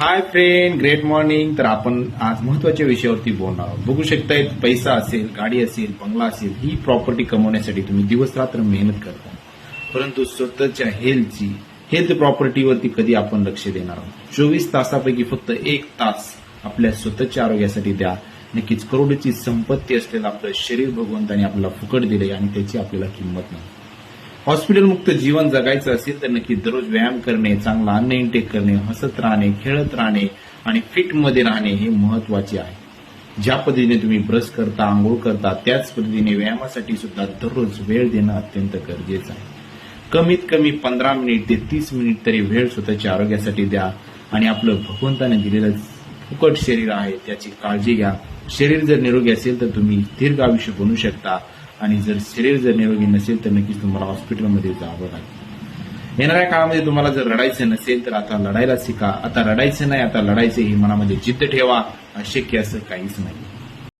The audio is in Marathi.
हाय फ्रेंड ग्रेट मॉर्निंग तर आपण आज महत्त्वाच्या विषयावरती बोलणार आहोत. बघू शकताय पैसा असेल गाडी असेल बंगला असेल ही प्रॉपर्टी कमवण्यासाठी तुम्ही दिवस रात्र मेहनत करता. परंतु स्वतःच्या हेल्थची हेल्थ प्रॉपर्टीवरती कधी आपण लक्ष देणार आहोत? चोवीस तासापैकी फक्त एक तास आपल्या स्वतःच्या आरोग्यासाठी द्या. नक्कीच करोडची संपत्ती असलेलं आपलं शरीर भगवंताने आपल्याला फुकट दिले आणि त्याची आपल्याला किंमत नाही. हॉस्पिटलमुक्त जीवन जगायचं असेल तर नक्की दररोज व्यायाम करणे चांगला अन्न इंटेक करणे हसत राहणे खेळत राहणे आणि फिटमध्ये राहणे हे महत्त्वाचे आहे. ज्या पद्धतीने तुम्ही ब्रश करता आंघोळ करता त्याच पद्धतीने व्यायामासाठी सुद्धा दररोज वेळ देणं अत्यंत गरजेचं आहे. कमीत कमी पंधरा मिनिट ते तीस मिनिट तरी वेळ स्वतःच्या आरोग्यासाठी द्या आणि आपलं भगवंताने दिलेलं फुकट शरीर आहे त्याची काळजी घ्या. शरीर जर निरोगी असेल तर तुम्ही दीर्घ आयुष्य बनू शकता. आणि जर शरीर जर निरोगी नसेल तर नक्कीच तुम्हाला हॉस्पिटलमध्ये जावं लागेल. येणाऱ्या काळामध्ये तुम्हाला जर लढायचं नसेल तर आता लढायला शिका. आता लढायचं नाही आता लढायचं ही मनामध्ये जिद्द ठेवा. अशक्य असं काहीच नाही.